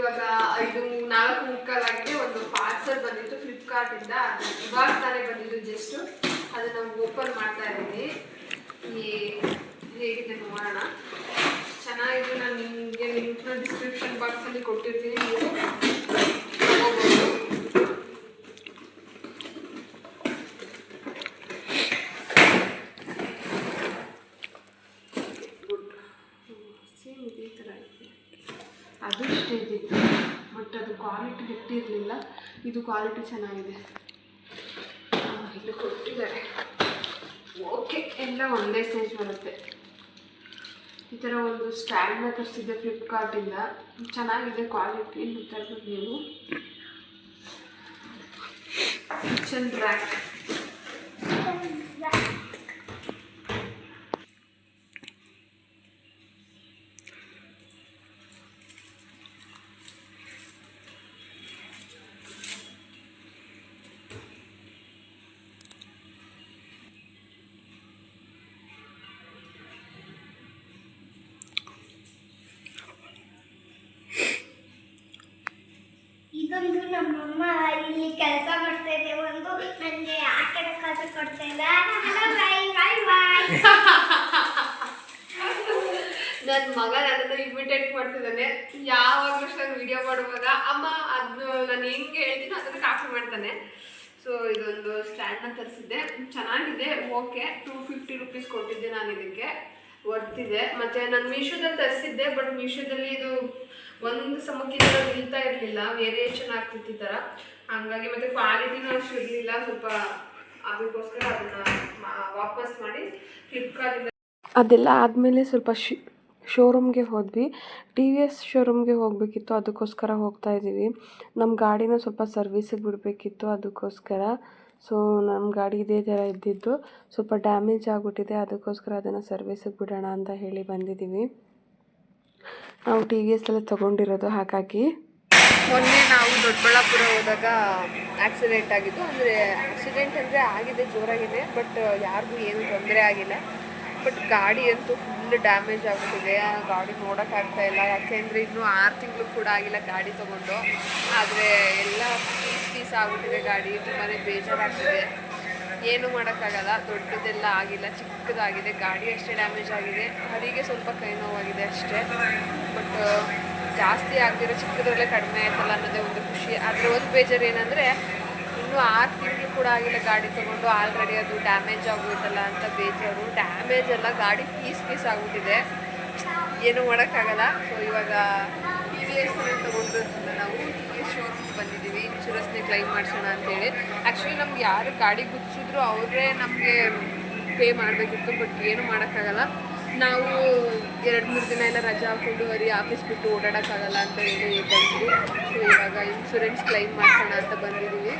ಇವಾಗ ಐದು ನಾಲ್ಕು ಮುಕ್ಕಾಲಾಗಿದೆ ಒಂದು ಪಾರ್ಸಲ್ ಬಂದಿತ್ತು ಫ್ಲಿಪ್ಕಾರ್ಟಿಂದ ಅದು ಇವಾಗ ತಾನೇ ಬಂದಿದ್ದು ಜಸ್ಟ್ ಅದನ್ನ ಓಪನ್ ಮಾಡ್ತಾ ಇದ್ದೀನಿ ಹೇಗಿದೆ ನೋಡೋಣ. ಚೆನ್ನಾಗಿದೆ, ನಾನು ನಿಮಗೆ ಲಿಂಕ್ನ ಡಿಸ್ಕ್ರಿಪ್ಷನ್ ಬಾಕ್ಸಲ್ಲಿ ಕೊಟ್ಟಿರ್ತೀನಿ. ನೀವು ತಗೋಬೋದು ಗುಡ್ ಸೇಮ್ ಇದೇ ಥರ ಇದೆ ಅದು ಇಷ್ಟೇ ಇದ್ದಿತ್ತು ಬಟ್ ಅದು ಕ್ವಾಲಿಟಿ ಇಟ್ಟಿರಲಿಲ್ಲ ಇದು ಕ್ವಾಲಿಟಿ ಚೆನ್ನಾಗಿದೆ. ಇಲ್ಲಿ ಕೊಟ್ಟಿದ್ದಾರೆ. ಓಕೆ ಎಲ್ಲ ಒಂದೇ ಸೈಜ್ ಬರುತ್ತೆ. ಈ ಥರ ಒಂದು ಸ್ಟ್ಯಾಂಡ್ನ ತರಿಸಿದ್ದೆ ಫ್ಲಿಪ್ಕಾರ್ಟಿಂದ ಚೆನ್ನಾಗಿದೆ ಕ್ವಾಲಿಟಿ ಗೊತ್ತಾಗ್ಬೋದು ನೀವು ಕಿಚನ್ ರ್ಯಾಕ್ ಇದೊಂದು ನಮ್ಮಮ್ಮ ಇಲ್ಲಿ ಕೆಲಸ ಮಾಡ್ತಾ ಇದೆ ಒಂದು. ನನಗೆ ಆ ಕಾಸು ಕತೆ ಕೊಡ್ತಾ ಇಲ್ಲ. ಬಾಯ್ ಬಾಯ್ ನನ್ನ ಮಗ ನನ್ನನ್ನು ಇಮಿಟೇಟ್ ಮಾಡ್ತಿದ್ದಾನೆ. ಯಾವಾಗಲೂ ನಾನು ವಿಡಿಯೋ ಮಾಡುವಾಗ. ಅಮ್ಮ, ಅದು ನಾನು ಹೆಂಗೆ ಹೇಳ್ತೀನೋ ಅದನ್ನು ಕಾಪಿ ಮಾಡ್ತಾನೆ. ಸೊ ಇದೊಂದು ಸ್ಟ್ಯಾಂಡ್ನ ತರಿಸಿದ್ದೆ. ಚೆನ್ನಾಗಿದೆ ಓಕೆ ಟೂ ಫಿಫ್ಟಿ ರುಪೀಸ್ ಕೊಟ್ಟಿದ್ದೆ ನಾನು ಇದಕ್ಕೆ. ವರ್ತಿದೆ ಮತ್ತು ನಾನು ಮೀಶೋದಲ್ಲಿ ತರಿಸಿದ್ದೆ ಬಟ್ ಮೀಶೋದಲ್ಲಿ ಇದು ಒಂದು ಸಮಕ್ಕೆ ನಿಲ್ತಾ ಇರಲಿಲ್ಲ ವೇರಿಯೇಷನ್ ಆಗ್ತಿತ್ತು ಈ ಥರ ಹಾಗಾಗಿ ಮತ್ತು ಕ್ವಾಲಿಟಿನೂ ಅಷ್ಟು ಇರಲಿಲ್ಲ, ಸ್ವಲ್ಪ ಅದಕ್ಕೋಸ್ಕರ ಅದನ್ನು ವಾಪಸ್ ಮಾಡಿ ಫ್ಲಿಪ್ಕಾರ್ಟಿಂದ ಅದೆಲ್ಲ ಆದಮೇಲೆ ಸ್ವಲ್ಪ ಶಿ ಶೋರೂಮ್ಗೆ ಹೋದ್ವಿ. ಟಿ ವಿ ಎಸ್ ಶೋರೂಮ್ಗೆ ಹೋಗಬೇಕಿತ್ತು, ಅದಕ್ಕೋಸ್ಕರ ಹೋಗ್ತಾ ಇದ್ದೀವಿ. ನಮ್ಮ ಗಾಡಿನ ಸ್ವಲ್ಪ ಸರ್ವಿಸಿಗೆ ಬಿಡಬೇಕಿತ್ತು, ಅದಕ್ಕೋಸ್ಕರ. ಸೊ ನಮ್ಮ ಗಾಡಿ ಇದೇ ಥರ ಇದ್ದಿದ್ದು. ಸ್ವಲ್ಪ ಡ್ಯಾಮೇಜ್ ಆಗಿಬಿಟ್ಟಿದೆ, ಅದಕ್ಕೋಸ್ಕರ ಅದನ್ನು ಸರ್ವಿಸಿಗೆ ಬಿಡೋಣ ಅಂತ ಹೇಳಿ ಬಂದಿದ್ದೀವಿ. ನಾವು ಟಿ ವಿ ಎಸ್ ಎಲ್ಲ ತಗೊಂಡಿರೋದು, ಹಾಗಾಗಿ. ಮೊನ್ನೆ ನಾವು ದೊಡ್ಡಬಳ್ಳಾಪುರ ಹೋದಾಗ ಆಕ್ಸಿಡೆಂಟ್ ಆಗಿತ್ತು. ಅಂದರೆ ಆಕ್ಸಿಡೆಂಟ್ ಅಂದರೆ ಆಗಿದೆ, ಜೋರಾಗಿದೆ ಬಟ್ ಯಾರಿಗೂ ಏನು ತೊಂದರೆ ಆಗಿಲ್ಲ. ಬಟ್ ಗಾಡಿ ಅಂತೂ ಫುಲ್ ಡ್ಯಾಮೇಜ್ ಆಗುತ್ತಿದೆ ಆ ಗಾಡಿ ನೋಡೋಕ್ಕಾಗ್ತಾ ಇಲ್ಲ. ಯಾಕೆಂದರೆ ಇನ್ನೂ ಆರು ತಿಂಗಳು ಕೂಡ ಆಗಿಲ್ಲ ಗಾಡಿ ತೊಗೊಂಡು. ಆದರೆ ಎಲ್ಲ ಪೀಸ್ ಪೀಸ್ ಆಗಿಬಿಟ್ಟಿದೆ ಗಾಡಿ. ತುಂಬಾ ಬೇಜಾರಾಗ್ತಿದೆ. ಏನು ಮಾಡೋಕ್ಕಾಗಲ್ಲ, ದೊಡ್ಡದೆಲ್ಲ ಆಗಿಲ್ಲ, ಚಿಕ್ಕದಾಗಿದೆ, ಗಾಡಿ ಅಷ್ಟೇ ಡ್ಯಾಮೇಜ್ ಆಗಿದೆ. ಹರಿಗೆ ಸ್ವಲ್ಪ ಕೈ ನೋವಾಗಿದೆ ಅಷ್ಟೇ. ಬಟ್ ಜಾಸ್ತಿ ಆಗ್ದಿರೋ ಚಿಕ್ಕದ್ರಲ್ಲೇ ಕಡಿಮೆ ಆಯ್ತಲ್ಲ ಅನ್ನೋದೇ ಒಂದು ಖುಷಿ. ಆದರೆ ಒಂದು ಬೇಜಾರು ಏನಂದರೆ, ಇನ್ನೂ ಆರು ತಿಂಗಳು ಕೂಡ ಆಗಿಲ್ಲ ಗಾಡಿ ತೊಗೊಂಡು ಆಲ್ರೆಡಿ ಅದು ಡ್ಯಾಮೇಜ್ ಆಗೋಯ್ತಲ್ಲ ಅಂತ ಬೇಜಾರು. ಡ್ಯಾಮೇಜ್ ಎಲ್ಲ ಗಾಡಿ ಪೀಸ್ ಪೀಸ್ ಆಗಿಬಿಟ್ಟಿದೆ. ಏನೂ ಮಾಡೋಕ್ಕಾಗಲ್ಲ. ಸೊ ಇವಾಗ ಟಿ ವಿ ಎಸ್ ತೊಗೊಂಡು ನಾವು. ಟಿ ವಿ ಎಸ್ ಶೋರೂಮ್ಗೆ ಬಂದಿದ್ದೀವಿ ಇನ್ಶೂರೆನ್ಸ್ನೇ ಕ್ಲೈಮ್ ಮಾಡಿಸೋಣ ಅಂತೇಳಿ. ಆ್ಯಕ್ಚುಲಿ ನಮ್ಗೆ ಯಾರು ಗಾಡಿ ಗುಚ್ಚಿದ್ರು ಅವರೇ ನಮಗೆ ಪೇ ಮಾಡಬೇಕಿತ್ತು ಬಟ್ ಏನು ಮಾಡೋಕ್ಕಾಗಲ್ಲ. ನಾವು ಎರಡು ಮೂರು ದಿನ ಎಲ್ಲ ರಜೆ ಹಾಕ್ಕೊಂಡು ಬರೀ ಆಫೀಸ್ ಬಿಟ್ಟು ಓಡಾಡೋಕ್ಕಾಗಲ್ಲ ಅಂತ ಹೇಳಿ ಬಂದ್ವಿ. ಸೊ ಇವಾಗ ಇನ್ಶೂರೆನ್ಸ್ ಕ್ಲೈಮ್ ಮಾಡಿಸೋಣ ಅಂತ ಬಂದಿದ್ದೀವಿ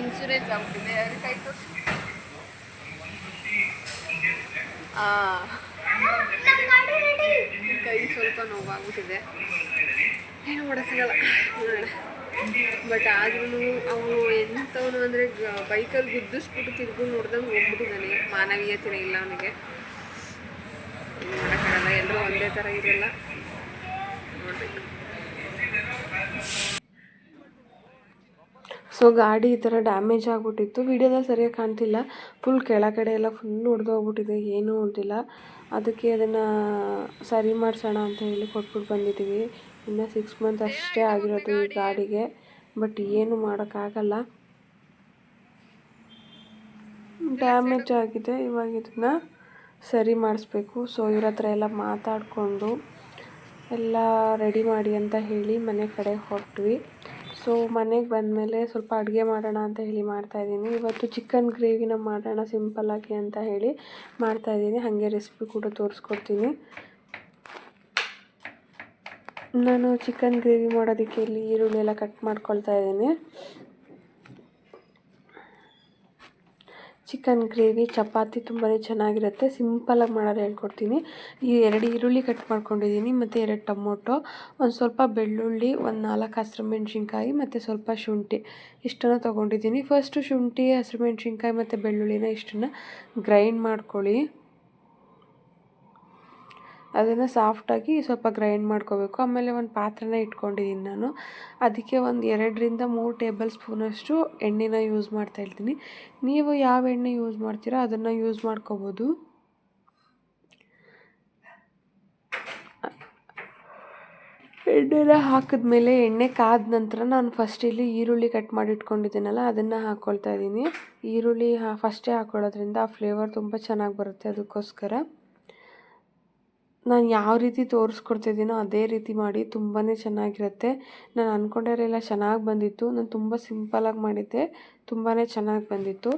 ಇನ್ಶೂರೆನ್ಸ್ ಆಗ್ಬಿಟ್ಟಿದೆ ಅದಕ್ಕಾಯಿತು? ಕೈ ಸ್ವಲ್ಪ ನೋವಾಗ್ಬಿಟ್ಟಿದೆ. ಏನು ಮಾಡೋಕ್ಕಾಗಲ್ಲ. ನೋಡೋಣ. ಬಟ್ ಆದ್ರೂ ಅವನು ಎಂಥವನು ಅಂದರೆ ಬೈಕಲ್ಲಿ ಗುದ್ದಿಸ್ಬಿಟ್ಟು ತಿರ್ಗು ನೋಡ್ದಂಗೆ ಹೋಗ್ಬಿಟ್ಟಿದ್ದಾನೆ ಮಾನವೀಯತೆ ಇಲ್ಲ ಅವನಿಗೆ. ಮಾಡೋಕ್ಕಾಗಲ್ಲ ಎಲ್ಲರೂ ಒಂದೇ ಥರ ಇರಲ್ಲ. ಸೊ ಗಾಡಿ ಈ ಥರ ಡ್ಯಾಮೇಜ್ ಆಗಿಬಿಟ್ಟಿತ್ತು. ವೀಡಿಯೋದಲ್ಲಿ ಸರಿಯಾಗಿ ಕಾಣ್ತಿಲ್ಲ. ಫುಲ್ ಕೆಳಗಡೆ ಎಲ್ಲ ಫುಲ್ ಹೊಡೆದೋಗ್ಬಿಟ್ಟಿದೆ ಏನೂ ಉಳಿದಿಲ್ಲ ಅದಕ್ಕೆ ಅದನ್ನು ಸರಿ ಮಾಡಿಸೋಣ ಅಂತ ಹೇಳಿ ಕೊಟ್ಬಿಟ್ಟು ಬಂದಿದ್ದೀವಿ. ಇನ್ನು ಸಿಕ್ಸ್ ಮಂತ್ ಅಷ್ಟೇ ಆಗಿರೋದು ಈ ಗಾಡಿಗೆ ಬಟ್ ಏನು ಮಾಡೋಕ್ಕಾಗಲ್ಲ. ಡ್ಯಾಮೇಜ್ ಆಗಿದೆ ಇವಾಗ ಇದನ್ನು ಸರಿ ಮಾಡಿಸ್ಬೇಕು. ಸೊ ಇವ್ರ ಹತ್ರ ಎಲ್ಲ ಮಾತಾಡಿಕೊಂಡು ಎಲ್ಲ ರೆಡಿ ಮಾಡಿ ಅಂತ ಹೇಳಿ ಮನೆ ಕಡೆ ಹೊರಟ್ವಿ. ಸೊ ಮನೆಗೆ ಬಂದಮೇಲೆ ಸ್ವಲ್ಪ ಅಡುಗೆ ಮಾಡೋಣ ಅಂತ ಹೇಳಿ ಮಾಡ್ತಾಯಿದ್ದೀನಿ ಇವತ್ತು ಚಿಕನ್ ಗ್ರೇವಿನ ಮಾಡೋಣ ಸಿಂಪಲ್ಲಾಗಿ ಅಂತ ಹೇಳಿ ಮಾಡ್ತಾಯಿದ್ದೀನಿ ಹಾಗೆ ರೆಸಿಪಿ ಕೂಡ ತೋರಿಸ್ಕೊಡ್ತೀನಿ. ನಾನು ಚಿಕನ್ ಗ್ರೇವಿ ಮಾಡೋದಕ್ಕೆ ಇಲ್ಲಿ ಈರುಳ್ಳಿ ಎಲ್ಲ ಕಟ್ ಮಾಡ್ಕೊಳ್ತಾ ಇದ್ದೀನಿ. ಚಿಕನ್ ಗ್ರೇವಿ, ಚಪಾತಿ ತುಂಬಾ ಚೆನ್ನಾಗಿರುತ್ತೆ. ಸಿಂಪಲಾಗಿ ಮಾಡೋದು ಹೇಳ್ಕೊಡ್ತೀನಿ. ಈ ಎರಡು ಈರುಳ್ಳಿ ಕಟ್ ಮಾಡ್ಕೊಂಡಿದ್ದೀನಿ, ಮತ್ತು ಎರಡು ಟೊಮೊಟೊ, ಒಂದು ಸ್ವಲ್ಪ ಬೆಳ್ಳುಳ್ಳಿ, ಒಂದು ನಾಲ್ಕು ಹಸಿರು ಮೆಣಸಿನ್ಕಾಯಿ ಮತ್ತು ಸ್ವಲ್ಪ ಶುಂಠಿ. ಇಷ್ಟನ್ನು ತೊಗೊಂಡಿದ್ದೀನಿ. ಫಸ್ಟು ಶುಂಠಿ ಹಸಿರು ಮೆಣಸಿನ್ಕಾಯಿ ಮತ್ತು ಬೆಳ್ಳುಳ್ಳಿನ ಇಷ್ಟನ್ನು ಗ್ರೈಂಡ್ ಮಾಡ್ಕೊಳ್ಳಿ. ಅದನ್ನು ಸಾಫ್ಟಾಗಿ ಸ್ವಲ್ಪ ಗ್ರೈಂಡ್ ಮಾಡ್ಕೋಬೇಕು. ಆಮೇಲೆ ಒಂದು ಪಾತ್ರೆನ ಇಟ್ಕೊಂಡಿದ್ದೀನಿ ನಾನು. ಅದಕ್ಕೆ ಒಂದು ಎರಡರಿಂದ ಮೂರು ಟೇಬಲ್ ಸ್ಪೂನಷ್ಟು ಎಣ್ಣೆನ ಯೂಸ್ ಮಾಡ್ತಾ ಇರ್ತೀನಿ. ನೀವು ಯಾವ ಎಣ್ಣೆ ಯೂಸ್ ಮಾಡ್ತೀರೋ ಅದನ್ನು ಯೂಸ್ ಮಾಡ್ಕೋಬೋದು. ಎಣ್ಣೆನ ಹಾಕಿದ್ಮೇಲೆ ಎಣ್ಣೆ ಕಾದ ನಂತರ ನಾನು ಫಸ್ಟ್ ಇಲ್ಲಿ ಈರುಳ್ಳಿ ಕಟ್ ಮಾಡಿ ಇಟ್ಕೊಂಡಿದ್ದೀನಲ್ಲ ಅದನ್ನು ಹಾಕ್ಕೊಳ್ತಾ ಇದ್ದೀನಿ. ಈರುಳ್ಳಿ ಹಾ ಫಸ್ಟೇ ಹಾಕ್ಕೊಳ್ಳೋದ್ರಿಂದ ಆ ಫ್ಲೇವರ್ ತುಂಬ ಚೆನ್ನಾಗಿ ಬರುತ್ತೆ ಅದಕ್ಕೋಸ್ಕರ. ನಾನು ಯಾವ ರೀತಿ ತೋರಿಸ್ಕೊಡ್ತಿದ್ದೀನೋ ಅದೇ ರೀತಿ ಮಾಡಿ ತುಂಬಾ ಚೆನ್ನಾಗಿರುತ್ತೆ. ನಾನು ಅಂದ್ಕೊಂಡಿರೋಲ್ಲ ಚೆನ್ನಾಗಿ ಬಂದಿತ್ತು. ನಾನು ತುಂಬ ಸಿಂಪಲಾಗಿ ಮಾಡಿದ್ದೆ. ತುಂಬಾ ಚೆನ್ನಾಗಿ ಬಂದಿತ್ತು.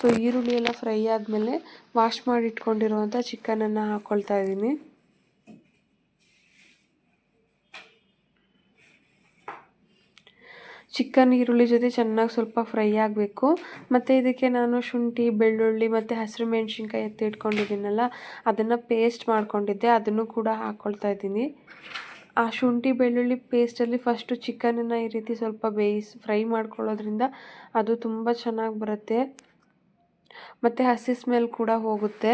ಸೊ, ಈರುಳ್ಳಿ ಎಲ್ಲ ಫ್ರೈ ಆದಮೇಲೆ ವಾಶ್ ಮಾಡಿ ಇಟ್ಕೊಂಡಿರುವಂಥ ಚಿಕನನ್ನು ಹಾಕ್ಕೊಳ್ತಾ ಇದ್ದೀನಿ ಚಿಕನ್ ಈರುಳ್ಳಿ ಜೊತೆ ಚೆನ್ನಾಗಿ ಸ್ವಲ್ಪ ಫ್ರೈ ಆಗಬೇಕು. ಮತ್ತು ಇದಕ್ಕೆ ನಾನು ಶುಂಠಿ, ಬೆಳ್ಳುಳ್ಳಿ ಮತ್ತು ಹಸಿರು ಮೆಣಸಿನ್ಕಾಯಿ ಎತ್ತಿ ಇಟ್ಕೊಂಡಿದ್ದೀನಲ್ಲ, ಅದನ್ನು ಪೇಸ್ಟ್ ಮಾಡ್ಕೊಂಡಿದ್ದೆ. ಅದನ್ನು ಕೂಡ ಹಾಕ್ಕೊಳ್ತಾ ಇದ್ದೀನಿ. ಆ ಶುಂಠಿ, ಬೆಳ್ಳುಳ್ಳಿ ಪೇಸ್ಟಲ್ಲಿ ಫಸ್ಟು ಚಿಕನನ್ನು ಈ ರೀತಿ ಸ್ವಲ್ಪ ಬೇಯಿಸಿ, ಫ್ರೈ ಮಾಡ್ಕೊಳ್ಳೋದ್ರಿಂದ ಅದು ತುಂಬ ಚೆನ್ನಾಗಿ ಬರುತ್ತೆ. ಮತ್ತು ಹಸಿ ಸ್ಮೆಲ್ ಕೂಡ ಹೋಗುತ್ತೆ.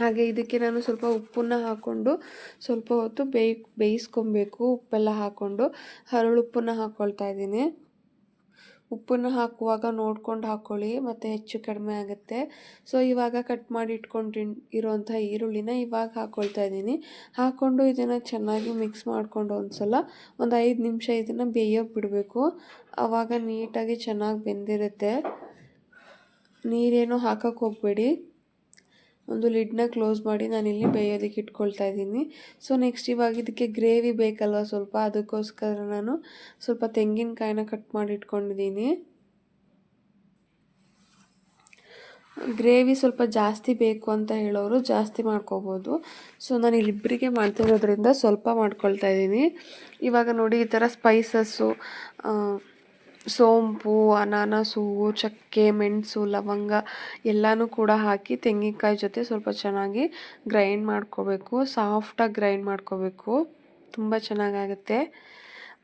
ಹಾಗೆ ಇದಕ್ಕೆ ನಾನು ಸ್ವಲ್ಪ ಉಪ್ಪನ್ನು ಹಾಕ್ಕೊಂಡು ಸ್ವಲ್ಪ ಹೊತ್ತು ಬೇಯ್, ಬೇಯಿಸ್ಕೊಬೇಕು. ಉಪ್ಪೆಲ್ಲ ಹಾಕ್ಕೊಂಡು ಹರಳುಪ್ಪನ್ನು ಹಾಕ್ಕೊಳ್ತಾ ಇದ್ದೀನಿ. ಉಪ್ಪನ್ನು ಹಾಕುವಾಗ ನೋಡ್ಕೊಂಡು ಹಾಕ್ಕೊಳ್ಳಿ ಮತ್ತು ಹೆಚ್ಚು ಕಡಿಮೆ ಆಗುತ್ತೆ. ಸೊ, ಇವಾಗ ಕಟ್ ಮಾಡಿ ಇಟ್ಕೊಂಡು ಇರೋಂಥ ಈರುಳ್ಳಿನ ಇವಾಗ ಹಾಕ್ಕೊಳ್ತಾ ಇದ್ದೀನಿ. ಹಾಕ್ಕೊಂಡು ಇದನ್ನು ಚೆನ್ನಾಗಿ ಮಿಕ್ಸ್ ಮಾಡಿಕೊಂಡು ಒಂದು ಸಲ ಒಂದು ಐದು ನಿಮಿಷ ಇದನ್ನು ಬೇಯೋಕೆ ಬಿಡಬೇಕು. ಆವಾಗ ನೀಟಾಗಿ ಚೆನ್ನಾಗಿ ಬೆಂದಿರುತ್ತೆ. ನೀರೇನು ಹಾಕೋಕ್ಕೆ ಹೋಗಬೇಡಿ. ಒಂದು ಲಿಡ್ನ ಕ್ಲೋಸ್ ಮಾಡಿ ನಾನಿಲ್ಲಿ ಬೇಯೋದಕ್ಕೆ ಇಟ್ಕೊಳ್ತಾ ಇದ್ದೀನಿ. ಸೊ ನೆಕ್ಸ್ಟ್ ಇವಾಗ ಇದಕ್ಕೆ ಗ್ರೇವಿ ಬೇಕಲ್ವ ಸ್ವಲ್ಪ? ಅದಕ್ಕೋಸ್ಕರ ನಾನು ಸ್ವಲ್ಪ ತೆಂಗಿನಕಾಯಿನ ಕಟ್ ಮಾಡಿ ಇಟ್ಕೊಂಡಿದ್ದೀನಿ. ಗ್ರೇವಿ ಸ್ವಲ್ಪ ಜಾಸ್ತಿ ಬೇಕು ಅಂತ ಹೇಳೋರು ಜಾಸ್ತಿ ಮಾಡ್ಕೋಬೋದು. ಸೊ ನಾನು ಇಲ್ಲಿಬ್ಬರಿಗೆ ಮಾಡ್ತಿರೋದ್ರಿಂದ ಸ್ವಲ್ಪ ಮಾಡ್ಕೊಳ್ತಾ ಇದ್ದೀನಿ. ಇವಾಗ ನೋಡಿ ಈ ಥರ ಸ್ಪೈಸಸ್ಸು ಸೋಂಪು, ಅನಾನಸ್, ಚಕ್ಕೆ, ಮೆಣಸು, ಲವಂಗ ಎಲ್ಲನೂ ಕೂಡ ಹಾಕಿ ತೆಂಗಿನಕಾಯಿ ಜೊತೆ ಸ್ವಲ್ಪ ಚೆನ್ನಾಗಿ ಗ್ರೈಂಡ್ ಮಾಡ್ಕೋಬೇಕು. ಸಾಫ್ಟಾಗಿ ಗ್ರೈಂಡ್ ಮಾಡ್ಕೋಬೇಕು. ತುಂಬ ಚೆನ್ನಾಗಾಗುತ್ತೆ.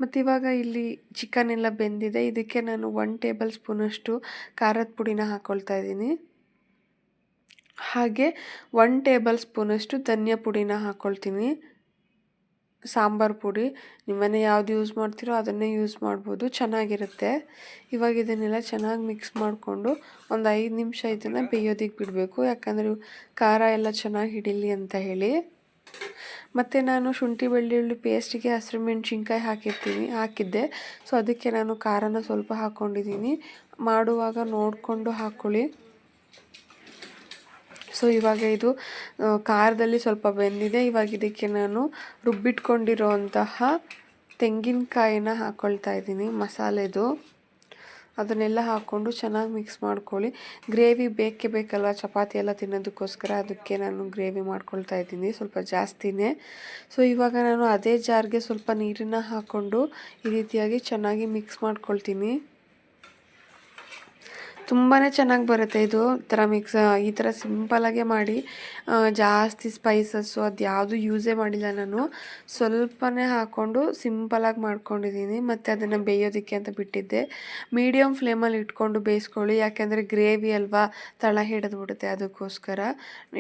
ಮತ್ತು ಇವಾಗ ಇಲ್ಲಿ ಚಿಕನ್ ಎಲ್ಲ ಬೆಂದಿದೆ. ಇದಕ್ಕೆ ನಾನು ಒನ್ ಟೇಬಲ್ ಸ್ಪೂನಷ್ಟು ಖಾರದ ಪುಡಿನ ಹಾಕ್ಕೊಳ್ತಾ ಇದ್ದೀನಿ. ಹಾಗೆ ಒನ್ ಟೇಬಲ್ ಸ್ಪೂನಷ್ಟು ಧನಿಯಾ ಪುಡಿನ ಹಾಕ್ಕೊಳ್ತೀನಿ ಸಾಂಬಾರು ಪುಡಿ, ನಿಮ್ಮನೆ ಯಾವ್ದು ಯೂಸ್ ಮಾಡ್ತೀರೋ ಅದನ್ನೇ ಯೂಸ್ ಮಾಡ್ಬೋದು, ಚೆನ್ನಾಗಿರುತ್ತೆ. ಇವಾಗ ಇದನ್ನೆಲ್ಲ ಚೆನ್ನಾಗಿ ಮಿಕ್ಸ್ ಮಾಡಿಕೊಂಡು ಒಂದು ಐದು ನಿಮಿಷ ಇದನ್ನು ಬೇಯೋದಕ್ಕೆ ಬಿಡಬೇಕು. ಯಾಕಂದರೆ ಖಾರ ಎಲ್ಲ ಚೆನ್ನಾಗಿ ಹಿಡೀಲಿ ಅಂತ ಹೇಳಿ. ಮತ್ತು ನಾನು ಶುಂಠಿ ಬೆಳ್ಳುಳ್ಳಿ ಪೇಸ್ಟಿಗೆ ಹಸಿರು ಮೆಣಸಿನ್ಕಾಯಿ ಹಾಕಿರ್ತೀನಿ, ಹಾಕಿದ್ದೆ. ಸೊ ಅದಕ್ಕೆ ನಾನು ಖಾರನ ಸ್ವಲ್ಪ ಹಾಕ್ಕೊಂಡಿದ್ದೀನಿ ಮಾಡುವಾಗ ನೋಡಿಕೊಂಡು ಹಾಕ್ಕೊಳ್ಳಿ ಸೊ ಇವಾಗ ಇದು ಖಾರದಲ್ಲಿ ಸ್ವಲ್ಪ ಬೆಂದಿದೆ. ಇವಾಗ ಇದಕ್ಕೆ ನಾನು ರುಬ್ಬಿಟ್ಕೊಂಡಿರೋಂತಹ ತೆಂಗಿನಕಾಯಿನ ಹಾಕ್ಕೊಳ್ತಾ ಇದ್ದೀನಿ, ಮಸಾಲೆದು. ಅದನ್ನೆಲ್ಲ ಹಾಕ್ಕೊಂಡು ಚೆನ್ನಾಗಿ ಮಿಕ್ಸ್ ಮಾಡ್ಕೊಳ್ಳಿ. ಗ್ರೇವಿ ಬೇಕೇ ಬೇಕಲ್ವ? ಚಪಾತಿ ಎಲ್ಲ ತಿನ್ನೋದಕ್ಕೋಸ್ಕರ ಅದಕ್ಕೆ ನಾನು ಗ್ರೇವಿ ಮಾಡ್ಕೊಳ್ತಾ ಇದ್ದೀನಿ, ಸ್ವಲ್ಪ ಜಾಸ್ತಿನೇ. ಸೊ ಇವಾಗ ನಾನು ಅದೇ ಜಾರ್ಗೆ ಸ್ವಲ್ಪ ನೀರನ್ನು ಹಾಕ್ಕೊಂಡು ಈ ರೀತಿಯಾಗಿ ಚೆನ್ನಾಗಿ ಮಿಕ್ಸ್ ಮಾಡ್ಕೊಳ್ತೀನಿ. ತುಂಬಾ ಚೆನ್ನಾಗಿ ಬರುತ್ತೆ ಇದು. ಥರ ಮಿಕ್ಸ್ ಈ ಥರ ಸಿಂಪಲಾಗೆ ಮಾಡಿ ಜಾಸ್ತಿ ಸ್ಪೈಸಸ್ಸು ಅದು ಯಾವುದು ಯೂಸೇ ಮಾಡಿಲ್ಲ ನಾನು. ಸ್ವಲ್ಪನೇ ಹಾಕ್ಕೊಂಡು ಸಿಂಪಲಾಗಿ ಮಾಡ್ಕೊಂಡಿದ್ದೀನಿ ಮತ್ತು ಅದನ್ನು ಬೇಯೋದಕ್ಕೆ ಅಂತ ಬಿಟ್ಟಿದ್ದೆ. ಮೀಡಿಯಮ್ ಫ್ಲೇಮಲ್ಲಿ ಇಟ್ಕೊಂಡು ಬೇಯಿಸ್ಕೊಳ್ಳಿ. ಯಾಕೆಂದರೆ ಗ್ರೇವಿ ಅಲ್ವಾ, ತಳ ಹಿಡಿದು ಬಿಡುತ್ತೆ ಅದಕ್ಕೋಸ್ಕರ.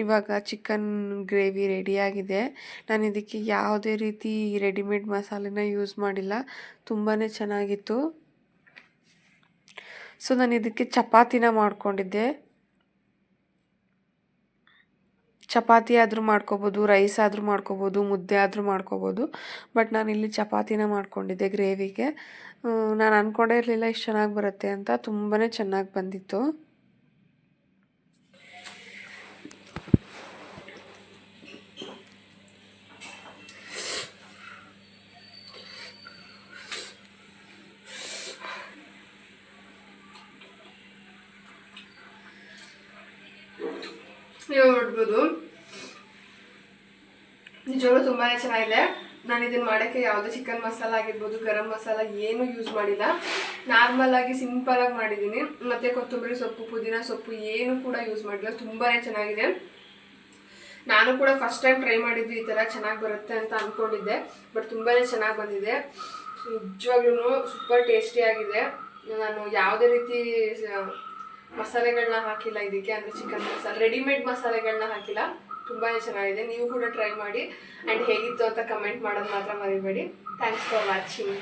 ಇವಾಗ ಚಿಕನ್ ಗ್ರೇವಿ ರೆಡಿಯಾಗಿದೆ ನಾನು ಇದಕ್ಕೆ ಯಾವುದೇ ರೀತಿ ರೆಡಿಮೇಡ್ ಮಸಾಲೆನ ಯೂಸ್ ಮಾಡಿಲ್ಲ. ತುಂಬಾ ಚೆನ್ನಾಗಿತ್ತು. ಸೊ ನಾನು ಇದಕ್ಕೆ ಚಪಾತಿನ ಮಾಡ್ಕೊಂಡಿದ್ದೆ. ಚಪಾತಿ ಆದರೂ ಮಾಡ್ಕೋಬೋದು, ರೈಸ್ ಆದರೂ ಮಾಡ್ಕೋಬೋದು, ಮುದ್ದೆ ಆದರೂ ಮಾಡ್ಕೋಬೋದು, ಬಟ್ ನಾನು ಇಲ್ಲಿ ಚಪಾತಿನ ಮಾಡ್ಕೊಂಡಿದ್ದೆ ಗ್ರೇವಿಗೆ. ನಾನು ಅಂದ್ಕೊಂಡೇ ಇರಲಿಲ್ಲ ಇಷ್ಟು ಚೆನ್ನಾಗಿ ಬರುತ್ತೆ ಅಂತ ತುಂಬಾ ಚೆನ್ನಾಗಿ ಬಂದಿತ್ತು ನೀವು ನೋಡ್ಬೋದು ತುಂಬಾ ಚೆನ್ನಾಗಿದೆ. ನಾನು ಇದನ್ನ ಮಾಡೋಕ್ಕೆ ಯಾವುದೇ ಚಿಕನ್ ಮಸಾಲ ಆಗಿರ್ಬೋದು, ಗರಂ ಮಸಾಲ ಏನು ಯೂಸ್ ಮಾಡಿಲ್ಲ. ನಾರ್ಮಲ್ ಆಗಿ ಸಿಂಪಲ್ ಆಗಿ ಮಾಡಿದ್ದೀನಿ ಮತ್ತೆ ಕೊತ್ತಂಬರಿ ಸೊಪ್ಪು, ಪುದೀನ ಸೊಪ್ಪು ಏನು ಕೂಡ ಯೂಸ್ ಮಾಡಿಲ್ಲ. ತುಂಬಾ ಚೆನ್ನಾಗಿದೆ. ನಾನು ಕೂಡ ಫಸ್ಟ್ ಟೈಮ್ ಟ್ರೈ ಮಾಡಿದ್ದು ಈ ಥರ ಚೆನ್ನಾಗಿ ಬರುತ್ತೆ ಅಂತ ಅಂದ್ಕೊಂಡಿದ್ದೆ ಬಟ್ ತುಂಬಾ ಚೆನ್ನಾಗಿ ಬಂದಿದೆ. ನಿಜವಾಗ್ಲೂ ಸೂಪರ್ ಟೇಸ್ಟಿಯಾಗಿದೆ ನಾನು ಯಾವುದೇ ರೀತಿ ಮಸಾಲೆಗಳನ್ನ ಹಾಕಿಲ್ಲ ಇದಕ್ಕೆ, ಅಂದರೆ ಚಿಕನ್ ಮಸಾಲೆ ರೆಡಿಮೇಡ್ ಮಸಾಲೆಗಳನ್ನ ಹಾಕಿಲ್ಲ. ತುಂಬಾ ಚೆನ್ನಾಗಿದೆ. ನೀವು ಕೂಡ ಟ್ರೈ ಮಾಡಿ. ಆ್ಯಂಡ್ ಹೇಗಿತ್ತು ಅಂತ ಕಮೆಂಟ್ ಮಾಡೋದು ಮಾತ್ರ ಮರಿಬೇಡಿ. Thanks for watching